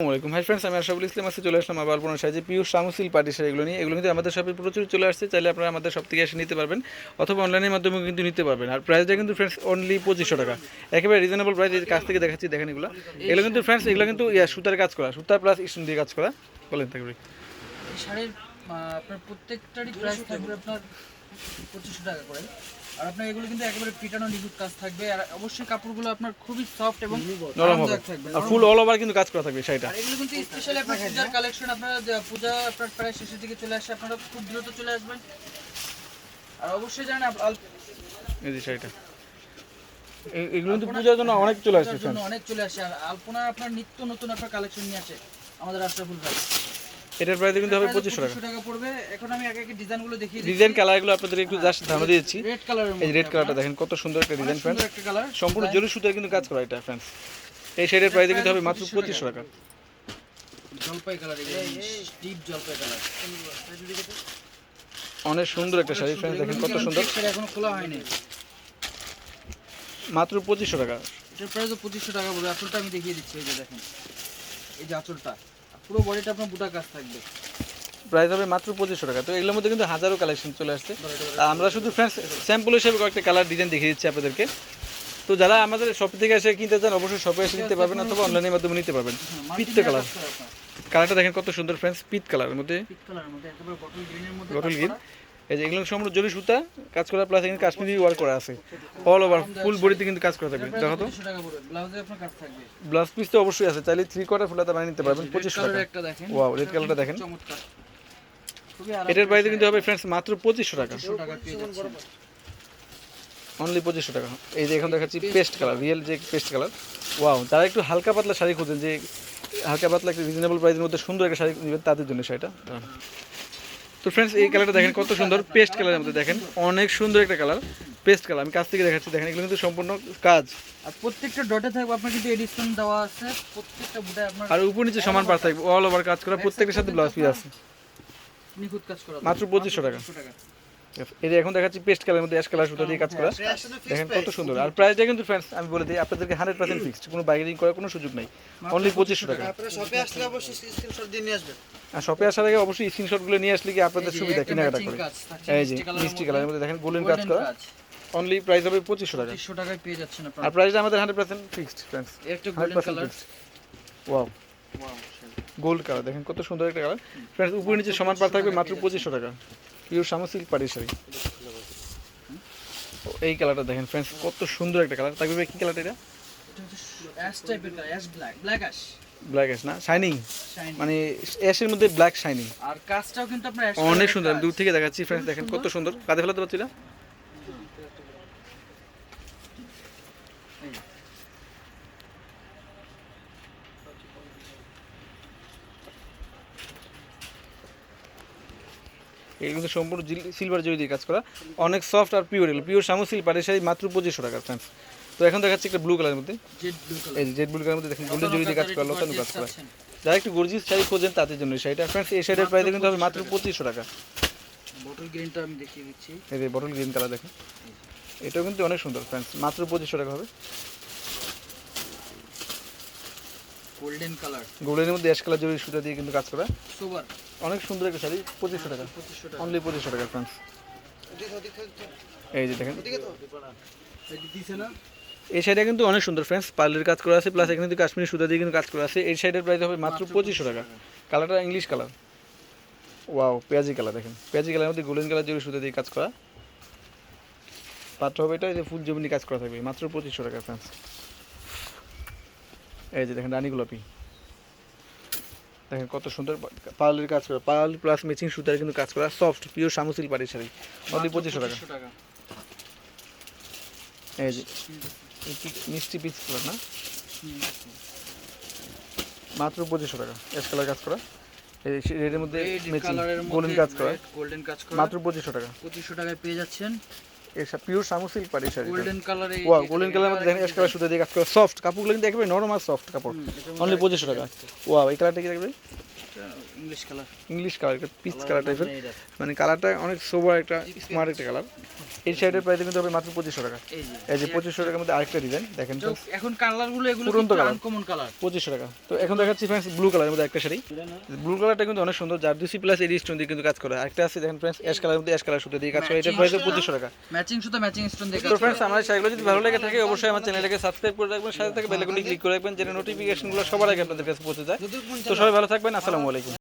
আসসালামাইকুম hi friends আমি আশাফুল ইসলাম, আজকে চলে আসলাম আবার আপনার সাহায্যে পিউর সামুসিল পার্টিসার এগুলো নিয়ে। এগুলো কিন্তু আমাদের শপে প্রচুর চলে আসছে, চাইলে আপনারা আমাদের সব থেকে এসে নিতে পারবেন, অথবা অনলাইনের মাধ্যমে কিন্তু নিতে পারবেন। আর প্রাইসটা কিন্তু ফ্রেন্ডস অনলি পঁচিশশো টাকা। একেবারে রিজনেবল প্রাইস কাছ থেকে দেখাচ্ছি, দেখেন এগুলো। এগুলো কিন্তু ফ্রেন্ডস এগুলো কিন্তু সুতার কাজ করা সুতার প্লাস স্টোন দিয়ে কাজ করা। বলেন থাকবে আপনার প্রত্যেকটারই প্রাইস থাকবে আপনার পঁচিশশো টাকা করে। আর আপনার এগুলো কিন্তু একেবারে পিটানো নিখুঁত কাজ থাকবে। আর অবশ্যই কাপড়গুলো আপনার খুবই সফট এবং নরম থাকবে। আর ফুল অল ওভার কিন্তু কাজ করা থাকবে শাড়িটা। এগুলো কিন্তু স্পেশালি আপনার পূজার কালেকশন আপনারা পূজা আপনার প্রায় শেষের দিকে চলে আসে। আপনারা খুব দ্রুত চলে আসবেন। আর অবশ্যই জানেন এই যে শাড়িটা। এগুলো কিন্তু পূজার জন্য অনেক চলে ফ্রেন্ডস অনেক চলে আসে। আর আলপনা আপনার নিত্য নতুন আপনার কালেকশন নিয়ে আসে আমাদের আশরাফুল ভাই। এটার প্রাইস কিন্তু হবে পঁচিশশো টাকা 2500 টাকা পড়বে। এখন আমি একে একে ডিজাইনগুলো দেখিয়ে দিচ্ছি। ডিজাইন কালারগুলো আপনাদের একটু জাস্ট ধারণা দিয়েছি। রেড কালারের এই রেড কালারটা দেখেন কত সুন্দর একটা ডিজাইন ফ্রেন্ডস সুন্দর একটা কালার সম্পূর্ণ জরি সুতায় কিন্তু কাজ করা এটা ফ্রেন্ডস এই শাড়ির প্রাইস কিন্তু হবে মাত্র পঁচিশশো টাকা। জলপাই কালার ডিপ জলপাই কালার অনেক সুন্দর একটা শাড়ি ফ্রেন্ডস দেখেন কত সুন্দর। এখনও খোলা হয়নি। মাত্র পঁচিশশো টাকা। এটার প্রাইস পঁচিশশো টাকা বলবে আঁচলটা আমি দেখিয়ে দিচ্ছি এই যে দেখেন। এই যে আঁচলটা। পুরো বডিটা আপনার বুটা কাজ থাকবে। প্রাইস হবে মাত্র পঁচিশশো টাকা। তো এগুলোর মধ্যে কিন্তু হাজারো কালেকশন চলে আসছে। আমরা শুধু ফ্রেন্ডস স্যাম্পল হিসেবে কয়েকটা কালার ডিজাইন দেখিয়ে দিচ্ছি আপনাদেরকে। তো যারা আমাদের শপ থেকে এসে কিনতে চান অবশ্যই শপে এসে নিতে পারবেন অথবা অনলাইনের মাধ্যমে নিতে পারবেন। পিত্তে কালার কালারটা দেখেন কত সুন্দর ফ্রেন্ডস পিত কালারের মধ্যে। পিট কালারের মধ্যে একেবারে বটল গ্রিনের মধ্যে বটল গ্রিন। এই যে এগুলো সম্পূর্ণ জরি সুতা কাজ করা প্লাস এখানে কাশ্মীরি ওয়ার্ক করা আছে। অল ওভার ফুল বডিতে কিন্তু কাজ করা থাকবে। দেখো তো। 2500 টাকা পড়বে ব্লাউজে পিস তো অবশ্যই আছে। চাইলে থ্রি কোয়ার্টার ফুলাতে বানিয়ে নিতে পারবেন পঁচিশশো টাকা। ওয়াও রেড কালারটা দেখেন। এটার প্রাইস কিন্তু হবে ফ্রেন্ডস মাত্র পঁচিশশো টাকা। অনলি পঁচিশশো টাকা। এই যে এখন দেখাচ্ছি পেস্ট কালার রিয়েল যে পেস্ট কালার ওয়াও তারা একটু হালকা পাতলা শাড়ি খুঁজেন যে হালকা পাতলা একটা রিজনেবল প্রাইসের মধ্যে সুন্দর একটা শাড়ি নেবেন তাদের জন্য শাড়িটা। দাঁড়ান। তো ফ্রেন্ডস এই কালারটা দেখেন কত সুন্দর পেস্ট কালারের মধ্যে দেখেন অনেক সুন্দর একটা কালার পেস্ট কালার আমি কাছ থেকে দেখাচ্ছি দেখেন এগুলো কিন্তু সম্পূর্ণ কাজ। আর প্রত্যেকটা ডটে থাকবে আপনার কিন্তু এডিশন দেওয়া আছে প্রত্যেকটা বুটায় আপনার আর উপর নিচে সমান পার থাকবে অল ওভার কাজ করা প্রত্যেকটার সাথে ব্লাউজ পিস আছে। নিখুঁত কাজ করা মাত্র পঁচিশশো টাকা। 2500 টাকা। এই যে এখন দেখাচ্ছি পেস্ট কালারের মধ্যে অ্যাশ কালার সুতা দিয়ে কাজ করা। দেখেন কত সুন্দর। আর প্রাইসটা কিন্তু ফ্রেন্ডস আমি বলে দিই আপনাদেরকে হান্ড্রেড পার্সেন্ট ফিক্সড কোনো বাইরিং করার কোনো সুযোগ নেই। অনলি পঁচিশশো টাকা। আর শপে আসার আগে অবশ্যই স্ক্রিনশটগুলো নিয়ে আসলে কি আপনাদের সুবিধা কেনাকাটা করে। এই যে মিষ্টি কালারের মধ্যে দেখেন গোল্ডেন কাজ করা। অনলি প্রাইস হবে পঁচিশশো টাকা। 2500 টাকায় পেয়ে যাচ্ছেন আর প্রাইসটা আমাদের হান্ড্রেড পার্সেন্ট ফিক্সড ফ্রেন্ডস একটা golden colour fixed wow gold colour দেখেন কত সুন্দর একটা কালার ফ্রেন্ডস উপরে নিচে সমান পার থাকবে মাত্র পঁচিশশো টাকা। পিওর সামা সিল্ক পাটি শাড়ি এই কালারটা দেখেন ফ্রেন্ডস কত সুন্দর একটা কালার তাকবে কি কালার এটা? অ্যাশ টাইপের colour ash black black ash black ash না? শাইনিং শাইন মানে অ্যাশের মধ্যে ব্ল্যাক শাইনিং আর কাজটাও কিন্তু আপনার অনেক সুন্দর আমি দূর থেকে দেখাচ্ছি ফ্রেন্ডস দেখেন কত সুন্দর। কাঁধে ফেলাতে পারছি না? এই কিন্তু সম্পূর্ণ সিলভার জরি দিয়ে কাজ করা। অনেক সফট আর পিওর এগুলো। পিওর সামু সিল পাড়ে শাড়ি মাত্র পঁচিশশো টাকা ফ্রেন্ডস তো এখন দেখাচ্ছি একটা ব্লু কালারের মধ্যে। জেড ব্লু কালার এই জেড ব্লু কালারের মধ্যে দেখেন গোল্ডেন জরি দিয়ে কাজ করা লতানো কাজ করা। যারা একটু গর্জিয়াস শাড়ি খোঁজেন তাদের জন্য এই শাড়িটা। ফ্রেন্ডস এই শাড়ির প্রাইস কিন্তু হবে মাত্র পঁচিশশো টাকা। বটল গ্রিনটা আমি দেখিয়ে দিচ্ছি। এই যে বটল গ্রিন কালার দেখেন। এটাও কিন্তু অনেক সুন্দর ফ্রেন্ডস মাত্র পঁচিশশো টাকা হবে। গোল্ডেন কালার গোল্ডেনের মধ্যে অ্যাশ কালার জরি সুতা দিয়ে কিন্তু কাজ করা। সুপার অনেক সুন্দর একটা শাড়ি পঁচিশশো টাকা। অনলি পঁচিশশো টাকা ফ্রেন্ডস। এই যে দেখেন। এই যে দিছে না? এই শাড়িটা কিন্তু অনেক সুন্দর ফ্রেন্ডস পার্লের কাজ করা আছে প্লাস এখানে কিন্তু কাশ্মীরি সুতা দিয়ে কিন্তু কাজ করা আছে। এই শাড়িটার প্রাইস হবে মাত্র পঁচিশশো টাকা। কালারটা ইংলিশ কালার ওয়াও পেঁয়াজি কালার দেখেন। পেঁয়াজি কালারের মধ্যে গোল্ডেন কালার জরি সুতা দিয়ে কাজ করা। পাত্র হবে এটা যে ফুল জমিনি কাজ করা থাকবে। মাত্র পঁচিশশো টাকা ফ্রেন্ডস এই যে দেখেন রানী গোলাপি। দেখেন কত সুন্দর পার্লের কাজ করা। পার্ল প্লাস ম্যাচিং সুতার কিন্তু কাজ করা। সফট পিওর সামুসিল পাড়ির শাড়ি অনলি পঁচিশশো টাকা। এই যে মিষ্টি পিস কালার না? মাত্র পঁচিশশো টাকা। এস কালার কাজ করা। এই রেডের মধ্যে গোল্ডেন কাজ করা। গোল্ডেন কাজ করা। মাত্র পঁচিশশো টাকা। পঁচিশশো টাকায় পেয়ে যাচ্ছেন। এর পিওর সামুসিল পাড়ি sari golden colour wow golden colour মধ্যে দেখেন এস কালার সুতা দিয়ে কাজ করা। সফট কাপড়গুলো কিন্তু একেবারে নরমাল সফট কাপড়। অনলি পঁচিশশো টাকা। ওয়া এই কালারটা কি দেখবে? ইংলিশ কালার ইংলিশ কালার একটা পিচ কালার টাইপের মানে কালারটা অনেক সোবার একটা স্মার্ট একটা কালার এই শাড়িটার প্রাইস কিন্তু হবে মাত্র পঁচিশশো টাকা। এই যে পঁচিশশো টাকার মধ্যে আরেকটা ডিজাইন দেখেন তো। এখন কালারগুলো এগুলো পুরন্ত colour। আনকমন কালার পঁচিশশো টাকা। তো এখন দেখাচ্ছি ফ্রেন্ডস ব্লু কালারের মধ্যে একটা শাড়ি। ব্লু কালারটা কিন্তু অনেক সুন্দর যার দুসি প্লাস এই স্টোন দিয়ে কিন্তু কাজ করে। আরেকটা আছে দেখেন ফ্রেন্ডস অ্যাশ কালারের মধ্যে অ্যাশ কালার সুতো দিয়ে কাজ করে। এটার প্রাইস পঁচিশশো টাকা। ম্যাচিং সুতো ম্যাচিং স্টোন দেখে তো ফ্রেন্ডস আমার শাড়িগুলো যদি ভালো লেগে থাকে অবশ্যই আমার চ্যানেলটাকে সাবস্ক্রাইব করে রাখবেন। সাথে থেকে বেলাগুলি ক্লিক করে রাখবেন যেন নোটিফিকেশনগুলো সবার আগে আপনাদের কাছে পৌঁছে যায়। তো সবাই ভালো থাকবেন আসসালামু আলাইকুম।